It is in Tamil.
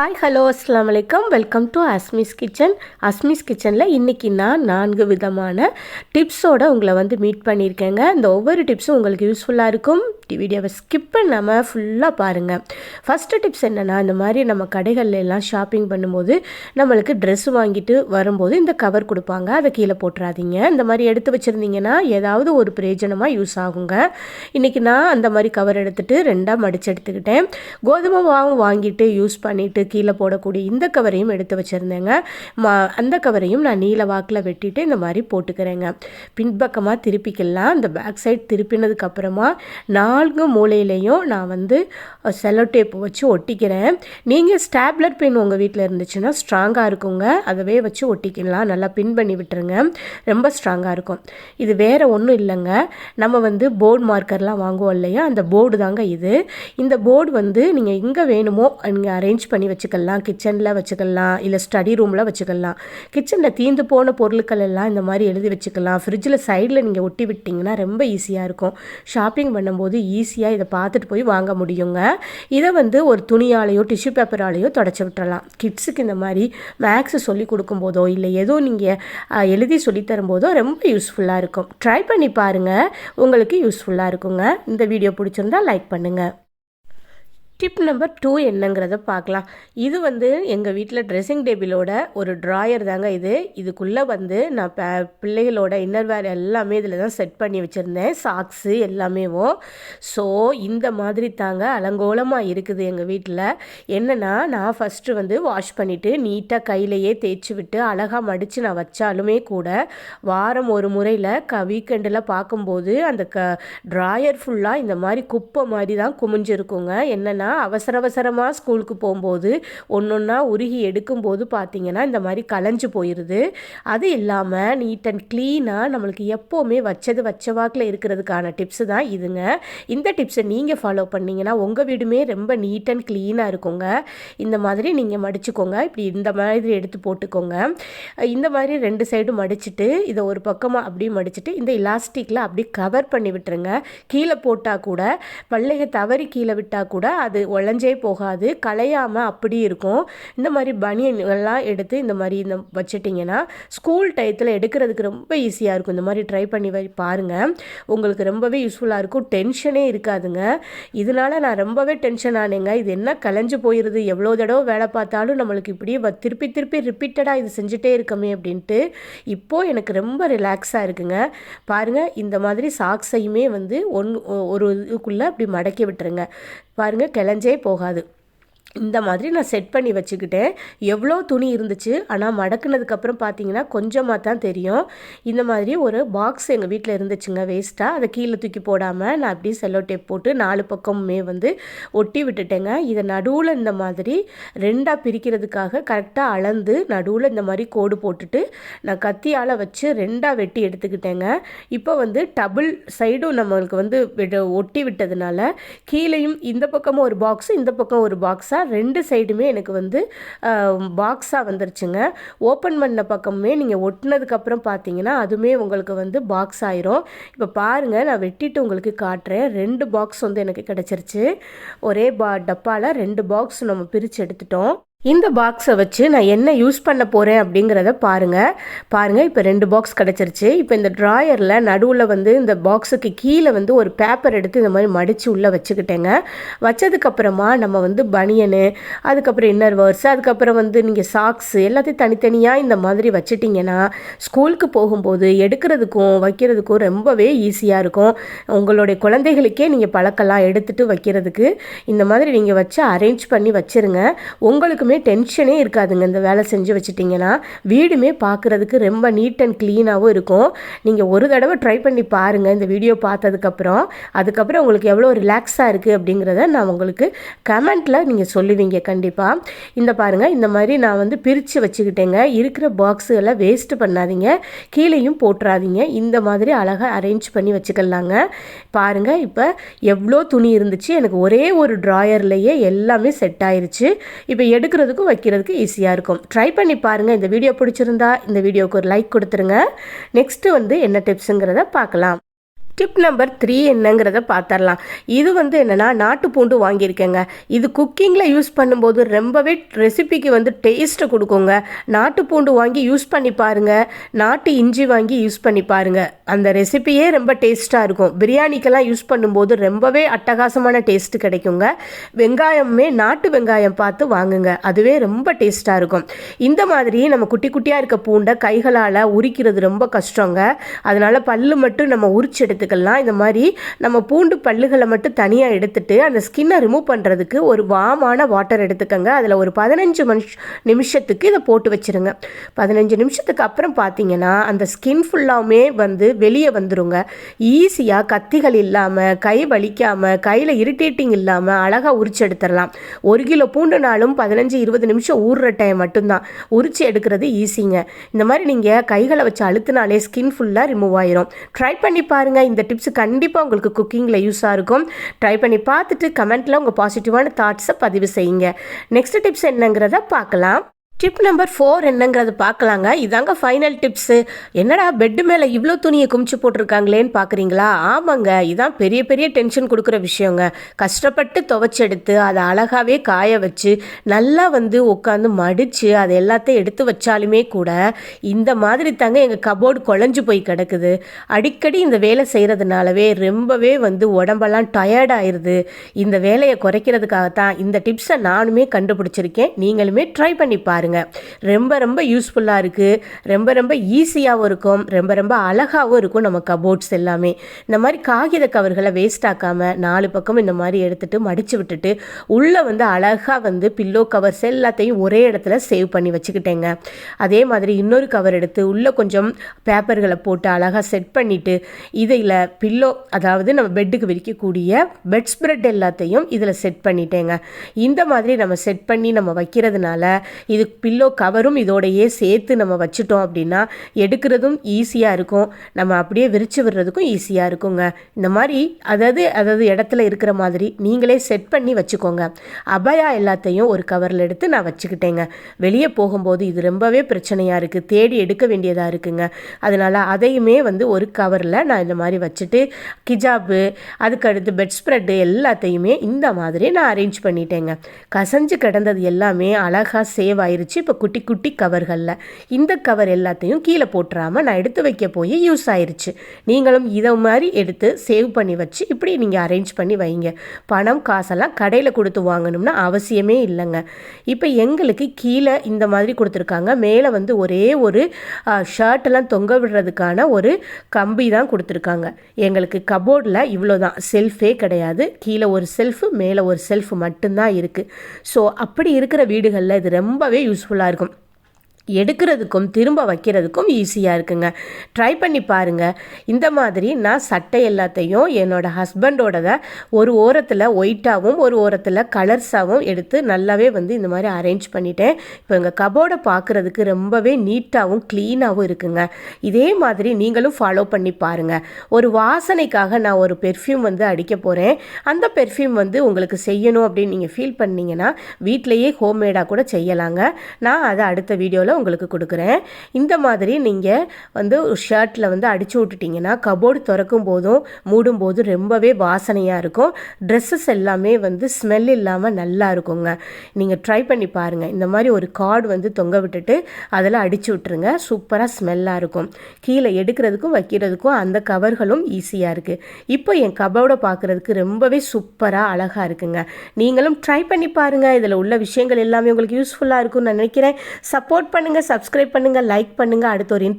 ஹாய் ஹலோ அஸ்லாம் வலைக்கம் welcome to Asmi's kitchen Asmi's கிச்சனில் இன்றைக்கி நான் நான்கு விதமான டிப்ஸோடு உங்களை வந்து மீட் பண்ணியிருக்கேங்க. இந்த ஒவ்வொரு டிப்ஸும் உங்களுக்கு யூஸ்ஃபுல்லாக இருக்கும். வீடியோவை ஸ்கிப் பண்ணாமல் ஃபுல்லாக பாருங்கள் ஃபஸ்ட்டு டிப்ஸ் என்னென்னா இந்த மாதிரி நம்ம கடைகளில் எல்லாம் ஷாப்பிங் பண்ணும்போது நம்மளுக்கு ட்ரெஸ் வாங்கிட்டு வரும்போது இந்த கவர் கொடுப்பாங்க. அதை கீழே போட்டுறாதீங்க. இந்த மாதிரி எடுத்து வச்சுருந்தீங்கன்னா ஏதாவது ஒரு பிரயோஜனமாக யூஸ் ஆகுங்க. இன்றைக்கி நான் அந்த மாதிரி கவர் எடுத்துகிட்டு ரெண்டாக மடித்து எடுத்துக்கிட்டேன். கோதுமை மாவு வாங்கிட்டு யூஸ் பண்ணிவிட்டு கீழே போடக்கூடிய இந்த கவரையும் எடுத்து வச்சுருந்தேங்க. மா அந்த கவரையும் நான் நீல வாக்கில் வெட்டிட்டு இந்த மாதிரி போட்டுக்கிறேங்க. பின்பக்கமாக திருப்பிக்கலாம். இந்த பேக் சைட் திருப்பினதுக்கப்புறமா நான் நான்கு மூலையிலையும் நான் வந்து செலோ டேப் வச்சு ஒட்டிக்கிறேன். நீங்கள் ஸ்டாப்லர் பின் உங்கள் வீட்டில் இருந்துச்சுன்னா ஸ்ட்ராங்காக இருக்குங்க. அதவே வச்சு ஒட்டிக்கலாம். நல்லா பின் பண்ணி விட்டுருங்க. ரொம்ப ஸ்ட்ராங்காக இருக்கும். இது வேறு ஒன்றும் இல்லைங்க. நம்ம வந்து போர்டு மார்க்கர்லாம் வாங்குவோம் இல்லையா? அந்த போர்டு தாங்க இது. இந்த போர்டு வந்து நீங்கள் எங்கே வேணுமோ நீங்கள் அரேஞ்ச் பண்ணி வச்சுக்கலாம். கிச்சனில் வச்சுக்கலாம். இல்லை ஸ்டடி ரூமில் வச்சுக்கலாம். கிச்சனில் தீந்து போன பொருட்கள் எல்லாம் இந்த மாதிரி எழுதி வச்சுக்கலாம். ஃப்ரிட்ஜில் சைடில் நீங்கள் ஒட்டி விட்டிங்கன்னா ரொம்ப ஈஸியாக இருக்கும். ஷாப்பிங் பண்ணும்போது ஈஸியாக இதை பார்த்துட்டு போய் வாங்க முடியுங்க. இதை வந்து ஒரு துணியாலேயோ டிஷ்யூ பேப்பராலேயோ தொடச்சி விட்டுறலாம். கிட்ஸுக்கு இந்த மாதிரி மேக்ஸ் சொல்லி கொடுக்கும்போதோ இல்லை ஏதோ நீங்கள் எழுதி சொல்லித்தரும்போதோ ரொம்ப யூஸ்ஃபுல்லாக இருக்கும். ட்ரை பண்ணி பாருங்கள் உங்களுக்கு யூஸ்ஃபுல்லாக இருக்குங்க. இந்த வீடியோ பிடிச்சிருந்தா லைக் பண்ணுங்கள் டிப் நம்பர் டூ என்னங்கிறத பார்க்கலாம். இது வந்து எங்கள் வீட்டில் ட்ரெஸ்ஸிங் டேபிளோட ஒரு ட்ராயர் தாங்க இது. இதுக்குள்ளே வந்து நான் பிள்ளைகளோட இன்னர் வேர் எல்லாமே இதில் தான் செட் பண்ணி வச்சுருந்தேன். சாக்ஸு எல்லாமேவும் ஸோ இந்த மாதிரி தாங்க அலங்கோலமாக இருக்குது எங்கள் வீட்டில் என்னென்னா நான் ஃபஸ்ட்டு வந்து வாஷ் பண்ணிவிட்டு நீட்டாக கையிலையே தேய்ச்சி விட்டு அழகாக மடித்து நான் வச்சாலுமே கூட வாரம் ஒரு முறையில் க வீக்கெண்டில் பார்க்கும்போது அந்த க ட்ராயர் ஃபுல்லாக இந்த மாதிரி குப்பை மாதிரி தான் குமிஞ்சிருக்குங்க. என்னென்னா அவசர அவசரமாக ஸ்கூலுக்கு போகும்போது ஒன்று ஒன்றா உருகி எடுக்கும்போது பார்த்தீங்கன்னா இந்த மாதிரி கலைஞ்சு போயிடுது அது இல்லாமல் நீட் அண்ட் க்ளீனாக நம்மளுக்கு எப்போவுமே வச்சது வச்ச வாக்கில் இருக்கிறதுக்கான டிப்ஸு தான் இதுங்க. இந்த டிப்ஸை நீங்கள் ஃபாலோ பண்ணிங்கன்னா உங்கள் வீடுமே ரொம்ப நீட் அண்ட் க்ளீனாக இருக்குங்க. இந்த மாதிரி நீங்கள் மடிச்சுக்கோங்க. இப்படி இந்த மாதிரி எடுத்து போட்டுக்கோங்க. இந்த மாதிரி ரெண்டு சைடும் மடிச்சுட்டு இதை ஒரு பக்கமாக அப்படியே மடிச்சுட்டு இந்த இலாஸ்டிக்கில் அப்படி கவர் பண்ணி விட்டுருங்க. கீழே போட்டால் கூட பல்லையை தவறி கீழே விட்டால் கூட அது அது உழஞ்சே போகாது கலையாமல் அப்படி இருக்கும். இந்த மாதிரி பனியன்கள்லாம் எடுத்து இந்த மாதிரி இந்த வச்சுட்டிங்கன்னா ஸ்கூல் டயத்தில் எடுக்கிறதுக்கு ரொம்ப ஈஸியாக இருக்கும். இந்த மாதிரி ட்ரை பண்ணி பாருங்கள் உங்களுக்கு ரொம்பவே யூஸ்ஃபுல்லாக இருக்கும். டென்ஷனே இருக்காதுங்க. இதனால நான் ரொம்பவே டென்ஷன் ஆனேங்க. இது என்ன கலைஞ்சு போயிடுது எவ்வளோ தடவை வேலை பார்த்தாலும் நம்மளுக்கு இப்படியே திருப்பி திருப்பி ரிப்பீட்டடாக இது செஞ்சுட்டே இருக்கமே அப்படின்ட்டு இப்போது எனக்கு ரொம்ப ரிலாக்ஸாக இருக்குங்க. பாருங்கள் இந்த மாதிரி சாக்ஸையுமே வந்து ஒன் ஒரு இதுக்குள்ளே அப்படி மடக்கி விட்டுருங்க. பாருங்கள் கிளஞ்சே போகாது. இந்த மாதிரி நான் செட் பண்ணி வச்சுக்கிட்டேன். எவ்வளோ துணி இருந்துச்சு? ஆனால் மடக்குனதுக்கப்புறம் பார்த்தீங்கன்னா கொஞ்சமாக தான் தெரியும். இந்த மாதிரி ஒரு பாக்ஸ் எங்கள் வீட்டில் இருந்துச்சுங்க வேஸ்ட்டாக அதை கீழே தூக்கி போடாமல் நான் அப்படியே செல்லோ டேப் போட்டு நாலு பக்கமுமே வந்து ஒட்டி விட்டுட்டேங்க. இதை நடுவில் இந்த மாதிரி ரெண்டாக பிரிக்கிறதுக்காக கரெக்டாக அளந்து நடுவில் இந்த மாதிரி கோடு போட்டுட்டு நான் கத்தியால் வச்சு ரெண்டாக வெட்டி எடுத்துக்கிட்டேங்க. இப்போ வந்து டபுள் சைடும் நம்மளுக்கு வந்து ஒட்டி விட்டதுனால கீழேயும் இந்த பக்கமும் ஒரு பாக்ஸு இந்த பக்கம் ஒரு பாக்ஸாக ரெண்டு சைடுமே எனக்கு வந்து பாக்ஸாக வந்துருச்சுங்க. ஓப்பன் பண்ண பக்கமே நீங்கள் ஒட்டினதுக்கப்புறம் பார்த்தீங்கன்னா அதுவுமே உங்களுக்கு வந்து பாக்ஸ் ஆயிரும். இப்போ பாருங்கள் நான் வெட்டிட்டு உங்களுக்கு காட்டுறேன். ரெண்டு பாக்ஸ் வந்து எனக்கு கிடச்சிருச்சு. ஒரே பா டப்பாவில் ரெண்டு பாக்ஸ் நம்ம பிரித்து எடுத்துட்டோம். இந்த பாக்ஸை வச்சு நான் என்ன யூஸ் பண்ண போகிறேன் அப்படிங்கிறத பாருங்கள் பாருங்கள் இப்போ ரெண்டு பாக்ஸ் கிடச்சிருச்சு. இப்போ இந்த ட்ராயரில் நடுவில் வந்து இந்த பாக்ஸுக்கு கீழே வந்து ஒரு பேப்பர் எடுத்து இந்த மாதிரி மடித்து உள்ளே வச்சுக்கிட்டேங்க. வச்சதுக்கப்புறமா நம்ம வந்து பனியனு அதுக்கப்புறம் இன்னர் வேர்ஸ் அதுக்கப்புறம் வந்து நீங்கள் சாக்ஸு எல்லாத்தையும் தனித்தனியாக இந்த மாதிரி வச்சுட்டிங்கன்னா ஸ்கூலுக்கு போகும்போது எடுக்கிறதுக்கும் வைக்கிறதுக்கும் ரொம்பவே ஈஸியாக இருக்கும். உங்களுடைய குழந்தைகளுக்கே நீங்கள் பழக்கலாம் எடுத்துகிட்டு வைக்கிறதுக்கு இந்த மாதிரி நீங்கள் வச்சு அரேஞ்ச் பண்ணி வச்சுருங்க. உங்களுக்கு ஒன்றுமே டென்ஷனே இருக்காதுங்க. இந்த வேலை செஞ்சு வச்சுட்டிங்கன்னா வீடுமே பார்க்குறதுக்கு ரொம்ப நீட் அண்ட் க்ளீனாகவும் இருக்கும். நீங்கள் ஒரு தடவை ட்ரை பண்ணி பாருங்கள் இந்த வீடியோ பார்த்ததுக்கப்புறம் அதுக்கப்புறம் உங்களுக்கு எவ்வளோ ரிலாக்ஸாக இருக்குது அப்படிங்கிறத நான் உங்களுக்கு கமெண்ட்டில் நீங்கள் சொல்லுவீங்க கண்டிப்பாக இந்த பாருங்கள் இந்த மாதிரி நான் வந்து பிரித்து வச்சுக்கிட்டேங்க. இருக்கிற பாக்ஸுகளை வேஸ்ட் பண்ணாதீங்க. கீழேயும் போட்டுறாதீங்க. இந்த மாதிரி அழகாக அரேஞ்ச் பண்ணி வச்சுக்கலாங்க. பாருங்கள் இப்போ எவ்வளோ துணி இருந்துச்சு. எனக்கு ஒரே ஒரு ட்ராயர்லேயே எல்லாமே செட் ஆயிருச்சு. இப்போ எடுக்கிற எடுக்கிறதுக்கும் வைக்கிறதுக்கு ஈஸியாக இருக்கும். ட்ரை பண்ணி பாருங்கள் இந்த வீடியோ பிடிச்சிருந்தா இந்த வீடியோவுக்கு ஒரு லைக் கொடுத்துருங்க. நெக்ஸ்ட்டு வந்து என்ன டிப்ஸுங்கிறத பார்க்கலாம். டிப் நம்பர் த்ரீ என்னங்கிறத பார்த்துடலாம். இது வந்து என்னென்னா நாட்டு பூண்டு வாங்கியிருக்கேங்க. இது குக்கிங்கில் யூஸ் பண்ணும்போது ரொம்பவே ரெசிபிக்கு வந்து டேஸ்ட்டை கொடுக்குங்க. நாட்டு பூண்டு வாங்கி யூஸ் பண்ணி பாருங்கள் நாட்டு இஞ்சி வாங்கி யூஸ் பண்ணி பாருங்கள் அந்த ரெசிபியே ரொம்ப டேஸ்ட்டாக இருக்கும். பிரியாணிக்கெல்லாம் யூஸ் பண்ணும்போது ரொம்பவே அட்டகாசமான டேஸ்ட்டு கிடைக்குங்க. வெங்காயமே நாட்டு வெங்காயம் பார்த்து வாங்குங்க. அதுவே ரொம்ப டேஸ்ட்டாக இருக்கும். இந்த மாதிரி நம்ம குட்டி குட்டியாக இருக்க பூண்டை கைகளால் உரிக்கிறது ரொம்ப கஷ்டங்க. அதனால் பல்லு மட்டும் நம்ம உரிச்செடுத்து எடுத்து இந்த மாதிரி நம்ம பூண்டு பல்லுகளை மட்டும் தனியாக எடுத்துட்டு அந்த ஸ்கின்னை ரிமூவ் பண்ணுறதுக்கு ஒரு வாமான வாட்டர் எடுத்துக்கோங்க. அதில் ஒரு பதினஞ்சு மனுஷ் நிமிஷத்துக்கு இதை போட்டு வச்சுருங்க. பதினஞ்சு நிமிஷத்துக்கு அப்புறம் பார்த்தீங்கன்னா அந்த ஸ்கின் ஃபுல்லாமே வந்து வெளியே வந்துருங்க. ஈஸியாக கத்திகள் இல்லாமல் கை வலிக்காமல் கையில் இரிட்டேட்டிங் இல்லாமல் அழகாக உரிச்சு எடுத்துடலாம். ஒரு கிலோ பூண்டுனாலும் பதினஞ்சு இருபது நிமிஷம் ஊறுற டைம் மட்டும்தான். உரிச்சு எடுக்கிறது ஈஸிங்க இந்த மாதிரி நீங்கள் கைகளை வச்சு அழுத்தினாலே ஸ்கின் ஃபுல்லாக ரிமூவ் ஆயிரும். ட்ரை பண்ணி பாருங்கள் இந்த டிப்ஸ் கண்டிப்பாக உங்களுக்கு குக்கிங்கில் யூஸாக இருக்கும். ட்ரை பண்ணி பார்த்துட்டு கமெண்ட்டில் உங்கள் பாசிட்டிவான தாட்ஸை பதிவு செய்யுங்க. நெக்ஸ்ட் டிப்ஸ் என்னங்கிறத பார்க்கலாம். டிப் நம்பர் ஃபோர் என்னங்கிறது பார்க்கலாங்க. இதாங்க ஃபைனல் டிப்ஸு என்னடா பெட்டு மேலே இவ்வளோ துணியை குமிச்சு போட்டிருக்காங்களேன்னு பார்க்குறீங்களா? ஆமாங்க. இதான் பெரிய பெரிய டென்ஷன் கொடுக்குற விஷயங்க. கஷ்டப்பட்டு துவைச்செடுத்து அதை அழகாகவே காய வச்சு நல்லா வந்து உட்காந்து மடித்து அதை எல்லாத்தையும் எடுத்து வச்சாலுமே கூட இந்த மாதிரி தாங்க எங்கள் கபோர்டு குழஞ்சு போய் கிடக்குது. அடிக்கடி இந்த வேலை செய்கிறதுனாலவே ரொம்பவே வந்து உடம்பெல்லாம் டயர்ட் இந்த வேலையை குறைக்கிறதுக்காகத்தான் இந்த டிப்ஸை நானுமே கண்டுபிடிச்சிருக்கேன். நீங்களுமே ட்ரை பண்ணி பாருங்கள் பாருங்கள் ரொம்ப ரொம்ப யூஸ்ஃபுல்லாக இருக்குது ரொம்ப ரொம்ப ஈஸியாகவும் இருக்கும். ரொம்ப ரொம்ப அழகாகவும் இருக்கும் நம்ம கபோர்ட்ஸ் எல்லாமே. இந்த மாதிரி காகித கவர்களை வேஸ்ட் ஆக்காமல் நாலு பக்கம் இந்த மாதிரி எடுத்துகிட்டு மடித்து விட்டுட்டு உள்ளே வந்து அழகாக வந்து பில்லோ கவர்ஸ் எல்லாத்தையும் ஒரே இடத்துல சேவ் பண்ணி வச்சுக்கிட்டேங்க. அதே மாதிரி இன்னொரு கவர் எடுத்து உள்ளே கொஞ்சம் பேப்பர்களை போட்டு அழகாக செட் பண்ணிவிட்டு இதில் பில்லோ அதாவது நம்ம பெட்டுக்கு விரிக்கக்கூடிய பெட் ஸ்ப்ரெட் எல்லாத்தையும் இதில் செட் பண்ணிட்டேங்க. இந்த மாதிரி நம்ம செட் பண்ணி நம்ம வைக்கிறதுனால இது பில்லோ கவரும் இதோடையே சேர்த்து நம்ம வச்சுட்டோம் அப்படின்னா எடுக்கிறதும் ஈஸியாக இருக்கும். நம்ம அப்படியே விரித்து விடுறதுக்கும் ஈஸியாக இருக்குங்க. இந்த மாதிரி அதாவது அதாவது இடத்துல இருக்கிற மாதிரி நீங்களே செட் பண்ணி வச்சுக்கோங்க. அபயா எல்லாத்தையும் ஒரு கவரில் எடுத்து நான் வச்சுக்கிட்டேங்க. வெளியே போகும்போது இது ரொம்பவே பிரச்சனையாக இருக்குது தேடி எடுக்க வேண்டியதாக இருக்குங்க. அதனால் அதையுமே வந்து ஒரு கவரில் நான் இந்த மாதிரி வச்சுட்டு கிஜாபு அதுக்கடுத்து பெட் ஸ்ப்ரெட்டு எல்லாத்தையுமே இந்த மாதிரி நான் அரேஞ்ச் பண்ணிட்டேங்க. கசஞ்சு கிடந்தது எல்லாமே அழகாக சேவ் ஆயிருச்சு. வச்சு இப்போ குட்டி குட்டி கவர்களில். இந்த கவர் எல்லாத்தையும் கீழே போட்டுறாமல் நான் எடுத்து வைக்க போய் யூஸ் ஆயிடுச்சு நீங்களும் இதை மாதிரி எடுத்து சேவ் பண்ணி வச்சு இப்படி நீங்கள் அரேஞ்ச் பண்ணி வைங்க. பணம் காசெல்லாம் கடையில் கொடுத்து வாங்கணும்னா அவசியமே இல்லைங்க. இப்போ எங்களுக்கு கீழே இந்த மாதிரி கொடுத்துருக்காங்க. மேலே வந்து ஒரே ஒரு ஷர்ட்டெல்லாம் தொங்க விடுறதுக்கான ஒரு கம்பி தான் கொடுத்துருக்காங்க. எங்களுக்கு கபோர்டில் இவ்வளோ தான் செல்ஃபே கிடையாது. கீழே ஒரு செல்ஃபு மேலே ஒரு செல்ஃப் மட்டும்தான் இருக்குது ஸோ அப்படி இருக்கிற வீடுகளில் இது ரொம்பவே யூஸ்ஃபுல்லாக இருக்கும். எடுக்கிறதுக்கும் திரும்ப வைக்கிறதுக்கும் ஈஸியாக இருக்குங்க. ட்ரை பண்ணி பாருங்கள் இந்த மாதிரி நான் சட்டை எல்லாத்தையும் என்னோடய ஹஸ்பண்டோடத ஒரு ஓரத்தில் ஒயிட்டாகவும் ஒரு ஓரத்தில் கலர்ஸாகவும் எடுத்து நல்லாவே வந்து இந்த மாதிரி அரேஞ்ச் பண்ணிட்டேன். இப்போ எங்கள் கபோர்டை பார்க்குறதுக்கு ரொம்பவே நீட்டாகவும் க்ளீனாகவும் இருக்குங்க. இதே மாதிரி நீங்களும் ஃபாலோ பண்ணி பாருங்கள் ஒரு வாசனைக்காக நான் ஒரு பெர்ஃப்யூம் வந்து அடிக்க போகிறேன் அந்த பெர்ஃப்யூம் வந்து உங்களுக்கு செய்யணும் அப்படின்னு நீங்கள் ஃபீல் பண்ணிங்கன்னா வீட்டிலையே ஹோம்மேடாக கூட செய்யலாங்க. நான் அதை அடுத்த வீடியோவில் உங்களுக்கு கொடுக்குறேன். இந்த மாதிரி நீங்கள் வந்து ஷர்ட்டில் வந்து அடித்து விட்டுட்டிங்கன்னா கபோர்டு திறக்கும் போதும் மூடும் போதும் ரொம்பவே வாசனையாக இருக்கும். ட்ரெஸ்ஸஸ் எல்லாமே வந்து ஸ்மெல் இல்லாமல் நல்லா இருக்குங்க. நீங்கள் ட்ரை பண்ணி பாருங்கள் இந்த மாதிரி ஒரு கார்டு வந்து தொங்க விட்டுட்டு அதில் அடித்து விட்டுருங்க. சூப்பராக ஸ்மெல்லாக இருக்கும். கீழே எடுக்கிறதுக்கும் வைக்கிறதுக்கும் அந்த கவர்களும் ஈஸியாக இருக்குது இப்போ என் கபோர்டை பார்க்குறதுக்கு ரொம்பவே சூப்பராக அழகாக இருக்குங்க. நீங்களும் ட்ரை பண்ணி பாருங்கள் இதில் உள்ள விஷயங்கள் எல்லாமே உங்களுக்கு யூஸ்ஃபுல்லாக இருக்கும்னு நினைக்கிறேன். சப்போர்ட் பண்ணுங்கள் பண்ணுங்கள் சப்ஸ்கிரைப் பண்ணுங்கள் லைக் பண்ணுங்கள் அடுத்த ஒரு இன்ட்ரெஸ்ட்